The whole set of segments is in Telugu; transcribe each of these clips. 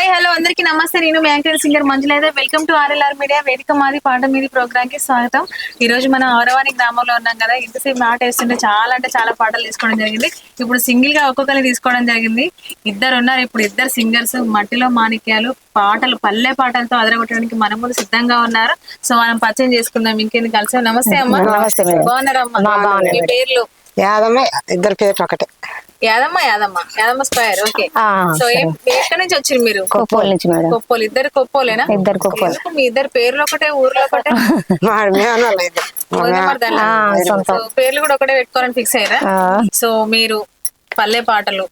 హాయ్ హలో అందరికీ నమస్తే. నేను యాంకర్ సింగర్ మంజులైతే వెల్కమ్ టు ఆర్ఎల్ఆర్ మీడియా వేదిక మాది. పాట మీది ప్రోగ్రామ్కి స్వాగతం. ఈ రోజు మనం ఔరవాణి గ్రామంలో ఉన్నాం కదా. ఇంతసేపు మాట వేస్తుంటే చాలా అంటే చాలా పాటలు తీసుకోవడం జరిగింది. ఇప్పుడు సింగిల్గా ఒక్కొక్కరిని తీసుకోవడం జరిగింది. ఇద్దరు ఉన్నారు. ఇప్పుడు ఇద్దరు సింగర్స్ మట్టిలో మాణిక్యాలు. పాటలు పల్లె పాటలతో అదరగొట్టడానికి మన ముందు సిద్ధంగా ఉన్నారు. సో మనం పరిచయం చేసుకుందాం. ఇంకేంది కలిసి? నమస్తే అమ్మా. బాగున్నారమ్మా మా. పేర్లు? యాదమ్మ ఇద్దరు పేర్లు ఒకటే. Yadamma Yadamma. Yadamma square okay. So ఏం- ఎక్కడి నుంచి వచ్చారు మీరు? కొప్పోల నుంచి మేడం. కొప్పోలు. ఇద్దరు కొప్పోలేనా? ఇద్దరు కొప్పోలు. మీ ఇద్దరు పేర్లు ఒకటే ఊర్లో ఒకటే. పేర్లు కూడా ఒకటే పెట్టుకోవాలని ఫిక్స్ అయ్యారా? సో మీరు పల్లె పాటలు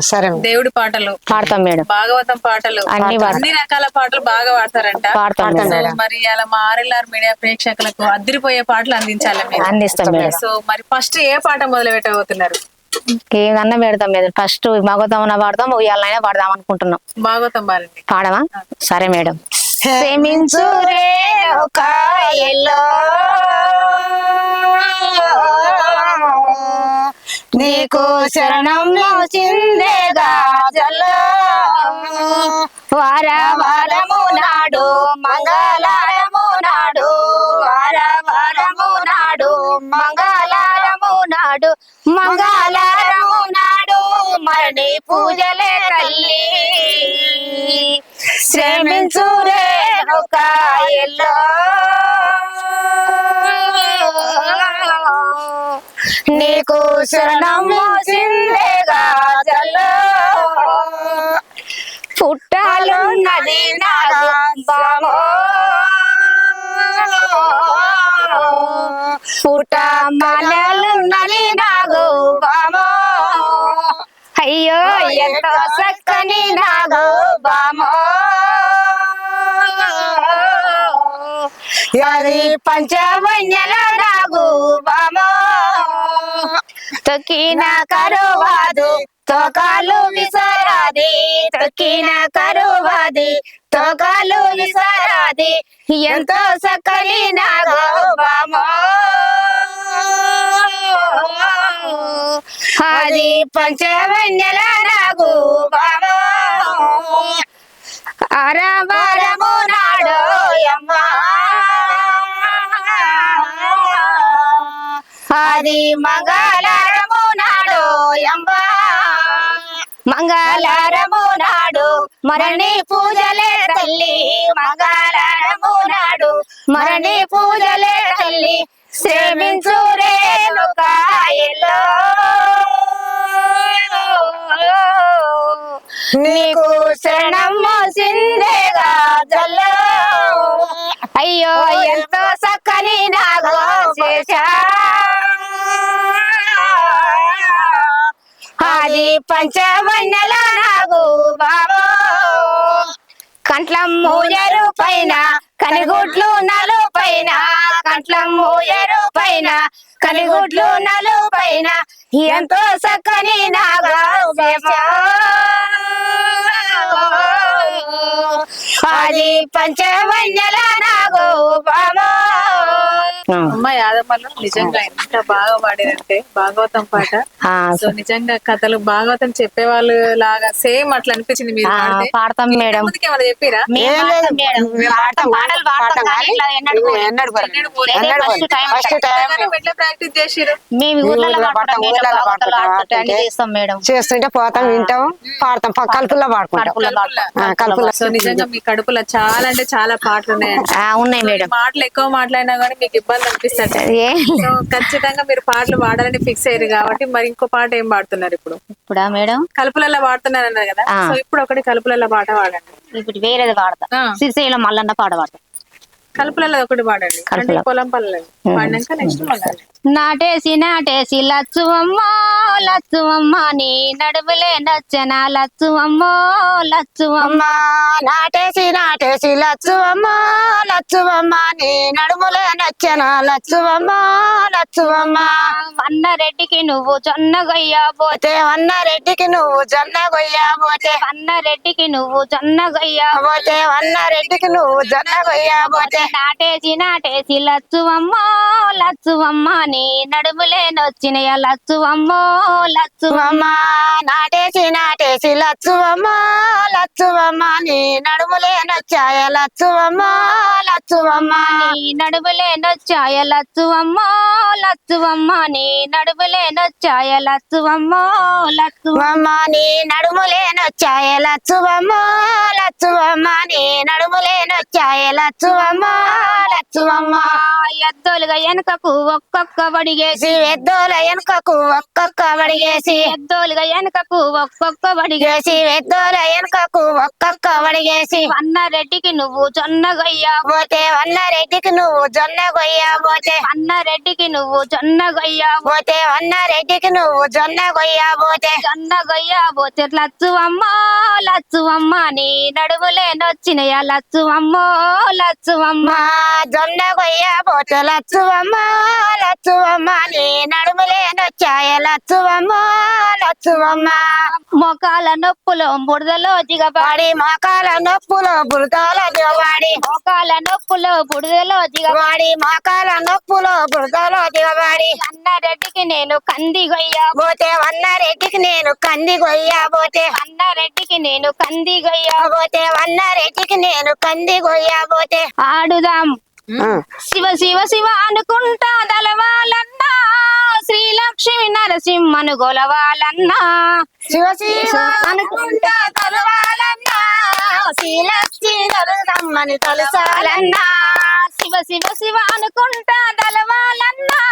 సరే. దేవుడి పాటలు పాడతాం మేడం. భాగవతం పాటలు అన్ని రకాల పాటలు బాగా పాడతారంట పాడతాం మరి అలా మా ఆర్ఎల్ఆర్ మీడియా ప్రేక్షకులకు అద్దరిపోయే పాటలు అందించాలి మీరు అందిస్తాం సో మరి ఫస్ట్ ఏ పాట మొదలు పెట్టబోతున్నారు ఏమన్నా పెడతాం మేడం ఫస్ట్ మగతమన పాడదాం ఉయ్యాలైనా పాడదాం అనుకుంటున్నాం. భాగవతం పాడండి పాడమా సరే మేడం. క్షమించు రే ఒక ఎల్లో. నీకు శరణం చిందేగా జల్ల వార వారము నాడు మంగళారము మంగళారము నాడు మరణి పూజలే తల్లి. శ్రమించురే ఒక నీకు శరణము చిందేగా జల్ల పుట్టాలున్నది నాకు బామో. పుట్ట మనలున్నది నాకు బామో అయ్యో ఎంతో చక్కని నాకు బామో అది పంచవన్యల నాకు బామో తొక్కిన కరువాదు తోకాలు విసరాది తొక్కిన కరువాది తోకాలు విసరాది ఎంతో చక్కని నాగో బామో అది పంచవన్యల నాగు బామో అరవరము నాడో అది మంగళారము నాడు ఎంబ మరణి పూజలే తల్లి మంగళారము మరణి పూజలే తల్లి శ్రమించు రేణుకాయలో నీకు శరణము సిందేగా జల్లో అయ్యో ఎంతో చక్కని నాగో చేశా. అది పంచవన్నెల కంట్లం మూయరు పైన కనిగుడ్లు నలు పైన కంట్లం మూయరు పైన కనిగుడ్లు నలు పైన ఎంతో చక్కని నాగా అది పంచవన్నెల నాగో బాబో అమ్మ యాదమ్మలు నిజంగా ఎంత బాగా పాడారంటే భాగవతం పాట. ఆ, సో నిజంగా కథలు భాగవతం చెప్పేవాళ్ళు లాగా సేమ్ అట్లా అనిపించింది మీరు పాడితే. పాడతాం మేడం. చెప్పిరా? చేస్తుంటే పోతాం వింటాం పాడతాం. కలుపుల్లో పాడుకుంటాం. కలుపుల్లో సో నిజంగా మీ కడుపులో చాలా అంటే చాలా పాటలు ఉన్నాయండి. ఆ, ఉన్నాయి మేడం. మాటలు ఎక్కువ మాట్లాడినా కానీ మీకు ఇబ్బంది సో ఖచ్చితంగా మీరు పాటలు పాడాలని ఫిక్స్ అయ్యారు కాబట్టి మరి ఇంకో పాట ఏం పాడుతున్నారు ఇప్పుడు? ఇప్పుడా మేడం? కలుపులలో పాడుతున్నారు అన్నారు కదా. సో ఇప్పుడు ఒకటి కలుపులలో పాట పాడండి. ఇప్పుడు వేరేది పాడతా. శ్రీశైలం మల్లన్న పాట పాడతా. కలుపులలో ఒకటి పాడండి. అంటే. పొలం పల్లెలు పాడినాక నెక్స్ట్ మళ్ళీ నాటేసి నాటేసి లచ్చువమ్మ లచ్చువమ్మ నీ నడుములే నచ్చన లచ్చువమ్మ లచ్చువమ్మ. అమ్మ నాటేసి నాటేసి లచ్చువమ్మ లచ్చువమ్మ నీ నడుములే నచ్చన లచ్చువమ్మ లచ్చువమ్మ. అన్నరెడ్డికి నువ్వు జొన్నగొయ్యా పోతే. పోతే వన్న రెడ్డికి నువ్వు జొన్న గొయ్యా పోతే. అన్నరెడ్డికి నువ్వు జొన్నగొయ్యా పోతే వన్న రెడ్డికి నువ్వు జొన్న గొయ్యా పోతే. నాటేసి నాటేసి లచ్చువమ్మో లచ్చువమ్మ నీ నడుములే నొచ్చినయ లచ్చువమ్మో లచ్చువమ్మ నాటేసి నాటేసి లచ్చువమ్మ లచ్చువమ్మ నీ నడుములే నచ్చాయ లచ్చువమ్మ లచ్చువమ్మ నీ నడుములే నొచ్చాయ లచ్చువమ్మో లచ్చువమ్మ నీ నడుములే నొచ్చాయ లచ్చువమ్మో లచ్చువమ్మ నీ నడుములే నచ్చాయ లచ్చువమ్మ లచ్చువమ్మ నీ నడుములే నచ్చాయ లచ్చువమ్మ లచ్చువమ్మ ఎద్దోలుగా వెనకకు ఒక్కొక్క బడిగేసి చేసి ఎద్దోల వెనుకకు ఒక్కొక్క వడిగేసి ఎద్దోలుగా వెనకకు ఒక్కొక్క బడిగేసి చేసి ఎద్దోల వెనుకకు ఒక్కొక్క వడిగేసి అన్నారెడ్డికి నువ్వు జొన్నగయ్యా. పోతే వన్నారెడ్డికి నువ్వు జొన్న గొయ్య పోతే అన్నారెడ్డికి నువ్వు జొన్నగయ్యా. పోతే వన్నారెడ్డికి నువ్వు జొన్న గొయ్య పోతే జొన్నగయ్యా పోతే లచ్చువమ్మ లచ్చువమ్మ నీ నడుములే నొచ్చినయ. లచ్చువమ్మో లచ్చువమ్మ. మా జొన్న గొయ్య పోతే లచ్చువమ్మ లచ్చువమ్మ నీ నడుములే నొచ్చాయ లచ్చువమ్మ లచ్చువమ్మ మొకాల నొప్పులో బురదలో జిగబాడి. వాడి మోకాల నొప్పులు బురదల దిగవాడి మోకాల నొప్పులో బురదలో జిగబాడి. వాడి మోకాల నొప్పులు బురదలో దిగవాడి అన్నారెడ్డికి నేను కంది గొయ్యా. పోతే వన్నారెడ్డికి నేను కంది గొయ్య. పోతే అన్నారెడ్డికి నేను కంది గొయ్యా. పోతే వన్నారెడ్డికి నేను కంది గొయ్య. పోతే ఆడుదాం. శివ శివ శివ అనుకుంటా దలవాలన్నా శ్రీలక్ష్మి నరసింహను గొలవాలన్నా. శివ శివ అనుకుంటా కలవాలన్నా శ్రీలక్ష్మి నరసమ్మని తలసాలన్నా. శివ శివ శివ అనుకుంటా దలవాలన్నా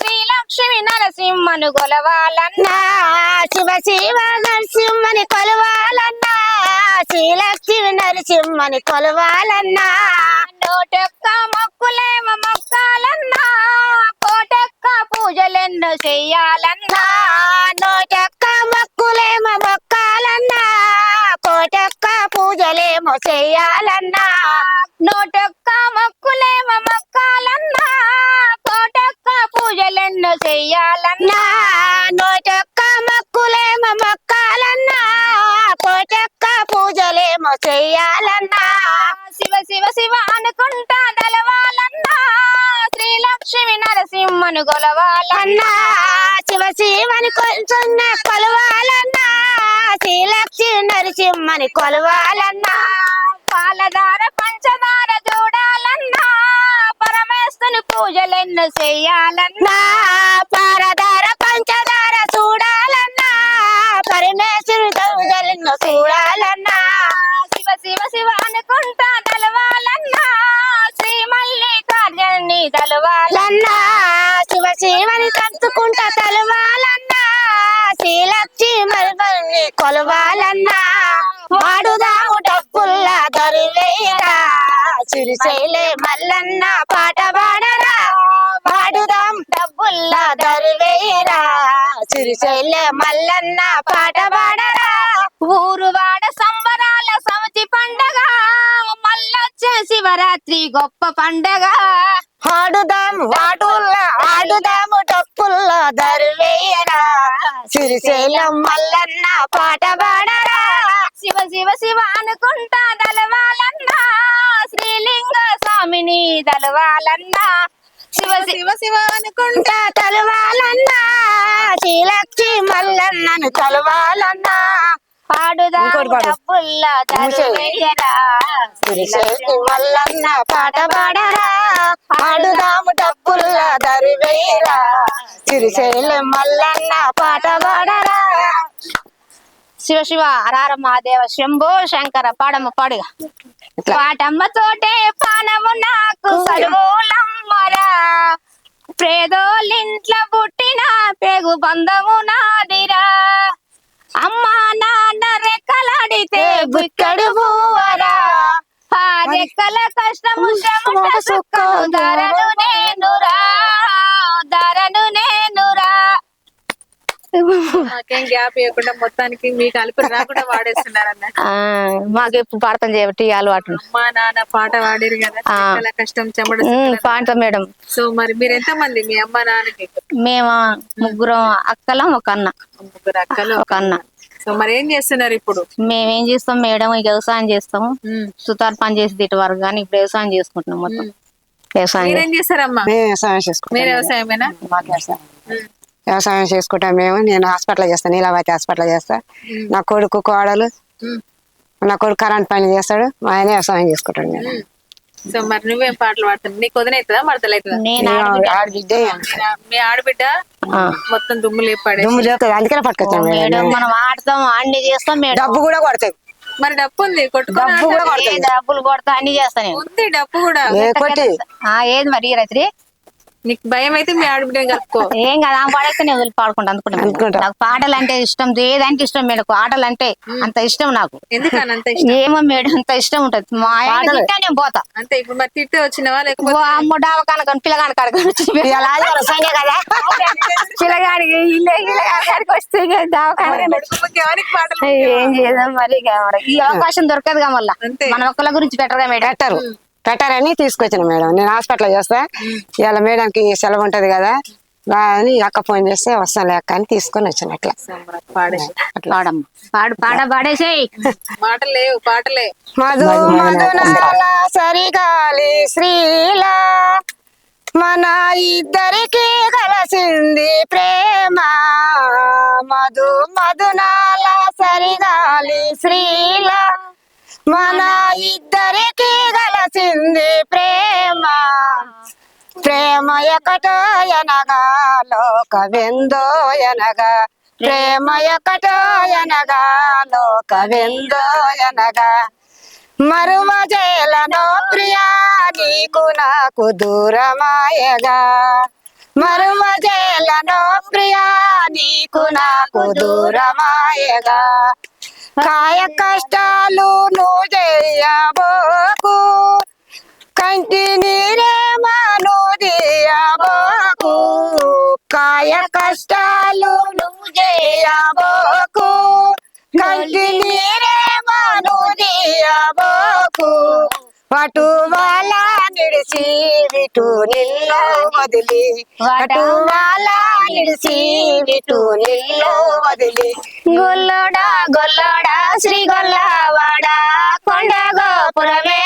శ్రీలక్ష్మి నరసింహను గొలవాలన్నా. శివ శివ నరసింహని కొలవాలన్నా శ్రీలక్ష్మి నరసింహని కొలవాలన్నా. నోటొక్క మొక్కులేమ మొక్కాలన్నా. కోటొక్క పూజలెన్నో చెయ్యాలన్నా. నోటక్క మొక్కులేమో మొక్కాలన్నా. కోటక్క పూజలేమో చెయ్యాలన్నా. నోటొక్క నేను పూజలెన్న చెయ్యాలన్నా పారదార పంచదార చూడాలన్నా పరమేశ్వరు దౌదలను చూడాలన్నా శివ శివ శివ అనుకుంటా తలవాలన్నా శ్రీ మల్లికార్జుని తలవాలన్నా శివ శివని తలుచుకుంటా తలవాలన్నా శ్రీలక్ష్మి మల్వల్ని కొలవాలన్నా వాడుదాము డబ్బుల్లా దొరివేయరా చిరుశైలే మల్లన్న పాట డబ్బుల్లా దొరివేయరా చిరుశైలే మల్లన్న పాట పాడరా. ఊరు వాడ సంబరాల సమతి పండగ మళ్ళొచ్చే శివరాత్రి గొప్ప పండగ. ఆడుదాం వాడుల్లా ఆడుదాము డప్పుల్లో దరివేయరా సిరిశైలం మల్లన్న పాట పాడరా. శివ శివ శివ అనుకుంటా దలవాలన్నా. శ్రీలింగ స్వామిని దలవాలన్నా. శివ శివ శివ అనుకుంటా తలవాలన్నా శ్రీలక్ష్మి మల్లన్నను తలవాలన్నా పాడుదా. డబ్బుల్లా సిరిశైలం మల్లన్న పాట పాడరా. ఆడుదాము డప్పుల్లో దరివేయరా సిరిశైలం మల్లన్న పాట పాడరా. శివ శివ అరార మహాదేవ శంభో శంకర పాడమ్మ పాడుగా. పాటమ్మ తోటే పానము నాకు సరువులమ్మరా ప్రేదోలింట్ల పుట్టిన పేగు బంధము నాదిరా. అమ్మా నాన్న రెక్కలాడితే బుక్కడు పూవరా ఆ రెక్కల కష్టము శ్రమ సుఖము ధరను నేనురా. ధరను నేనురా మాకేం గ్యాప్ ఇవ్వకుండా మొత్తానికి మీ కలిపి రాకుండా వాడేస్తున్నారు మాకు ఎప్పుడు పాడతాం చేయబట్టి ఈ అలవాటు అమ్మా నాన్న పాట వాడిరు కదా. చాలా కష్టం చెమట పాడతాం మేడం. సో మరి మీరు ఎంత మంది మీ అమ్మ నాన్నకి? మేము ముగ్గురం అక్కలం ఒక అన్న. ముగ్గురు అక్కలు. ఒక అన్న. సో మరి ఏం చేస్తున్నారు ఇప్పుడు? మేమేం చేస్తాం మేడం ఇక వ్యవసాయం చేస్తాము. సుతార్ పని చేసి ఇటు వరకు కానీ ఇప్పుడు వ్యవసాయం చేసుకుంటున్నాం మొత్తం. వ్యవసాయం మీరేం చేస్తారమ్మా? మేము వ్యవసాయం చేసుకుంటాం మీరు వ్యవసాయమేనా? మాకు వ్యవసాయం చేసుకుంటాం మేము. నేను హాస్పిటల్ చేస్తాను నీలావతి హాస్పిటల్ చేస్తా. నా కొడుకు కోడలు. నా కొడుకు కరెంట్ పని చేస్తాడు మా ఆయన వ్యవసాయం చేసుకుంటాడు నేను. సో మరి నువ్వేం పాటలు పాడుతున్నావు నీకు నేను ఆడబిడ్డ. మీ ఆడబిడ్డ మొత్తం దుమ్ము లేపాడే దుమ్ము అందుకనే మనం ఆడతాం అన్ని చేస్తాం డబ్బు కూడా కొడతాయి. మరి డప్పు ఉంది డబ్బు కూడా డబ్బులు కొడతా అన్ని చేస్తా నేను. ఉంది డప్పు కూడా. ఏ కొట్టి? ఆ, ఏది మరి ఈ రాత్రి? నీకు భయం అయితే మీ ఆడబిడ్డ కలుపుకో. ఏం కదా ఆ పాడైతే నేను వదిలి పాడుకుంటా అనుకుంటా. నాకు పాటలు అంటే ఇష్టం ఏదంటే ఇష్టం మేడం ఆటలు అంటే అంత ఇష్టం నాకు. ఎందుకని అంత ఇష్టం? ఏమో మేడం అంత ఇష్టం ఉంటది. మా ఆయన తింటే నేను పోతా. అంతే ఇప్పుడు మరి తిట్టి వచ్చినవా లేకపోతే? అమ్మ డావకాన కానీ పిల్లగాని సండే కదా. పిల్లగాడికి ఇల్లే పిల్లగాడికి వస్తే ఏం చేద్దాం మరి ఈ అవకాశం దొరకదుగా మళ్ళా. మన ఒక్కల గురించి పెట్టరుగా మేడం. పెట్టరు పెట్టరని తీసుకొచ్చిన మేడం. నేను హాస్పిటల్ చేస్తా ఇవాళ మేడంకి సెలవు ఉంటది కదా అని అక్క ఫోన్ చేస్తే వస్తాను అక్క అని తీసుకొని వచ్చాను అట్లా. పాడు పాడ పాడేసేయ్. మాటలు లేవు పాటలే. మధు మధునాల సరిగాలి శ్రీల. మన ఇద్దరికి కలిసింది ప్రేమ. మధు మధునాల సరిగాలి శ్రీల. మన కలిసింది ప్రేమ. ప్రేమ ఎకటో ఎనగా లోక విందో ఎనగా. ప్రేమ ఎకటో ఎనగా లోక విందో ఎనగా. మరువ జేలనో ప్రియా నీకు నాకు దూరమాయగా. మరువ జేలనో ప్రియా నీకు నాకు దూరమాయగా. కాయ కష్టాలు నువ్వు చేయబోకు. కంటి నీరే మాను దియబోకు కాయ కష్టాలు నువ్వు చేయబోకు. కంటి నీరే మాను దియబోకు అటు వాళ్ళ విటు నిన్ను వదిలి. అటు వాళ్ళ విటు నిన్ను వదిలి. గొల్లోడా గొల్లోడా శ్రీ గొల్లవాడా కొండ గోపురమే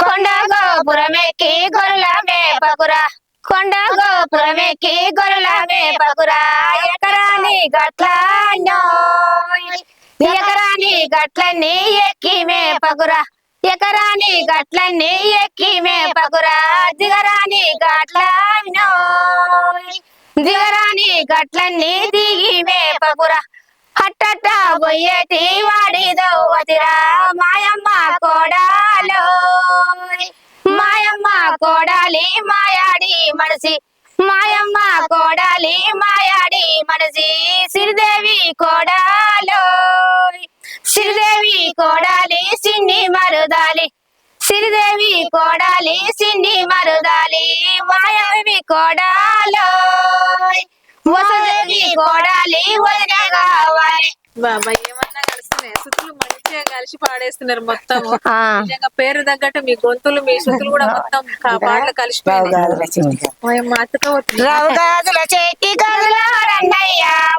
కొండ గోపురమెక్కి గొర్రెల మేపకురా. కొండ గోపురమెక్కి గొర్రెల మేపకురా. ఎకరాని గట్ల ఎకరాని గట్లన్నీ ఎక్కి మేపకురా ఎకరాని గట్లన్నీ ఎక్కి మేపకురా దిగరాని గట్ల దిగరాని గట్లన్నీ దిగి మేపకురా హట్టట్ట బొయ్యేటి వాడిదో వదిరా. మాయమ్మ కోడాలో మాయమ్మ కోడాలి మాయాడి మనసి. మాయమ్మ కోడాలి మాయాడి మనసి సిరిదేవి కోడాలో సిరిదేవి కోడాలి సిన్ని మరుదాలి. సిరిదేవి కోడాలి సిన్ని మరుదాలి మాయావి కోడాలో వసదేవి కోడాలి వదిన కావాలి. బాబా ఏమన్నా కలుస్తున్నాయి కలిసి పాడేస్తున్నారు మొత్తం. నిజంగా పేరు తగ్గట్టు మీ గొంతులు మీ సుతులు కూడా మొత్తం పాటలు కలిసిపోయినాయి. మా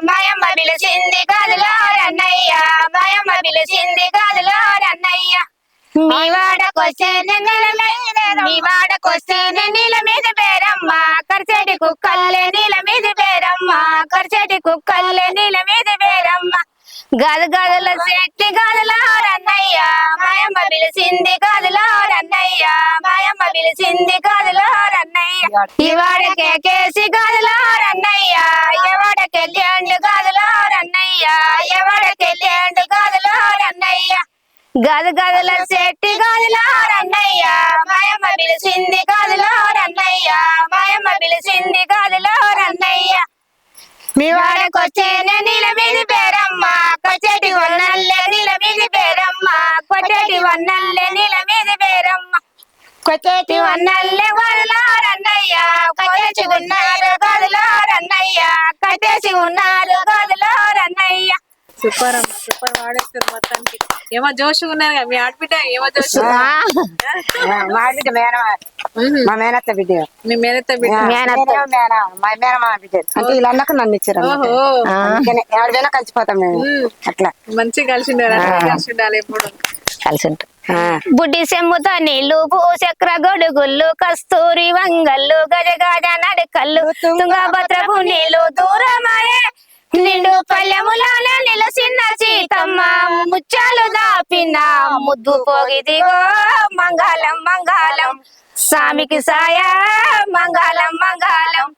మాయమ్మ పిలిచింది గదులో రన్నయ్య మాయమ్మ పిలిచింది గదులో రన్నయ్య మీ వాడకొస్తే నెల మీద మీ వాడకొస్తే నీళ్ళ మీద పేరమ్మ. కరిచేటి కుక్కల్లే నీళ్ళ మీద పేరమ్మ. కరిచేటి కుక్కల్లే నీళ్ళ మీద పేరమ్మ. గదగదల గదుల చెట్టి గదులో రన్నయ్య మాయమ్మ పిలిచింది గదులో రన్నయ్య మాయమ్మ పిలిచింది గదులో రన్నయ్య ఇవాడకే కేసి గదులో రన్నయ్య ఎవడకెళ్ళండు గదులో రన్నయ్య ఎవడకెళ్ళండు గదులో రన్నయ్య గదు గదుల చెట్టి గదులో రన్నయ్య మాయమ్మ పిలిచింది గదులో రన్నయ్య మాయమ్మ పిలిచింది గదులో రన్నయ్య మీ వాడకొచ్చే నీళ్ళ పేరమ్మ కొచ్చేటి వన్నల్లే నీళ్ళ పేరమ్మ కొట్టేటి వన్నల్లే నీళ్ళ మీద పేరమ్మ. కొచ్చేటి వన్నల్లే గదులో రన్నయ్య ఉన్నారు గదులో రన్నయ్య కట్టేసి ఉన్నారు గదులో రన్నయ్య సూపర్ అమ్మ సూపర్ పాడేస్తారు మొత్తానికి. ఏమో జోష్ ఉన్నారు కదా, మీ ఆడబిడ్డ ఏమో జోష్ ఆ, ఆ, మా బిడ్డ మేన మా మేనత్త బిడ్డ. మీ మేనత్త బిడ్డ. మేనత్త. మేన మా మేన మా బిడ్డ. అంటే వీళ్ళందరూ నన్ను ఇచ్చారు ఎవరికైనా కలిసిపోతాం మేము. అట్లా. మంచిగా కలిసి ఉండాలి కలిసి ఉండాలి ఎప్పుడు. కలిసి ఉంటాం. బుడ్డి సెమ్ముతో నీళ్ళు భూచక్ర గొడుగుళ్ళు కస్తూరి వంగళ్ళు గజ గజ నడకళ్ళు తుంగభద్రపు నీళ్ళు దూరమాయే నిండు పల్లెములాన నిలసిన సీతమ్మ ముచ్చాలు దాపిన ముద్దు పోగిదిగో మంగళం మంగళం స్వామికి సాయ మంగళం మంగళం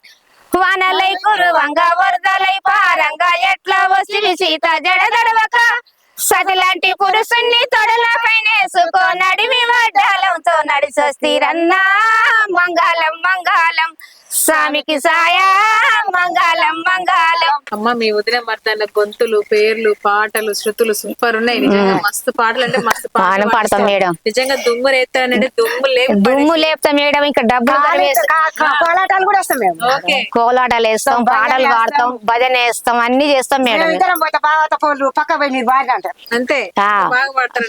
వానలై కురువంగ వరదలై పారంగా. ఎట్లా వసిరి సీత జడదడవక సతిలాంటి పురుషుణ్ణి తొడలపైనేసుకో నడిమి వడ్డాలంతో నడిచొస్తిరన్నా మంగళం మంగళం స్వామికి సాయ మంగళం మంగళం. అమ్మ మీ వదిన మర్దాల గొంతులు పేర్లు పాటలు శృతులు సూపర్ ఉన్నాయి. నిజంగా మస్తు పాటలు అంటే మస్తు పాటలు పాడతాం. మేడం. నిజంగా దుమ్ము రేస్తానంటే దుమ్ము లేపు దుమ్ము లేపుతాం మేడం ఇంకా డబ్బులు కూడా వస్తాం మేము. ఓకే. కోలాటాలు వేస్తాం పాటలు పాడతాం భజన వేస్తాం అన్ని చేస్తాం మేడం. మేము ఇద్దరం పోతే బావత పోలు పక్క పోయి మీరు బాగా అంతే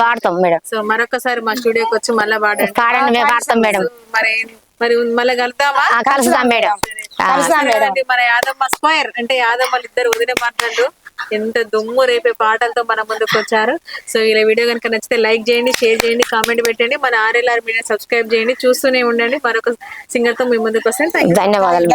పాడతాం మేడం. సో మరొకసారి మా స్టూడియోకి వచ్చి మళ్ళీ పాడండి. పాడండి మేము పాడతాం మేడం. మరి మరి మళ్ళీ కలుద్దామా? కలుస్తాం మేడం. మన యాదమ్మ స్క్వేర్ అంటే యాదమ్మలు ఇద్దరు వదిన మాట్లాడు. ఎంత దుమ్ము రేపే పాటలతో మన ముందుకు వచ్చారు. సో ఇలా వీడియో కనుక నచ్చితే లైక్ చేయండి షేర్ చేయండి కామెంట్ పెట్టండి. మన ఆర్ఎల్ఆర్ మీడియా సబ్స్క్రైబ్ చేయండి చూస్తూనే ఉండండి. మరొక సింగర్తో మీ ముందుకు వస్తాను. ధన్యవాదాలు.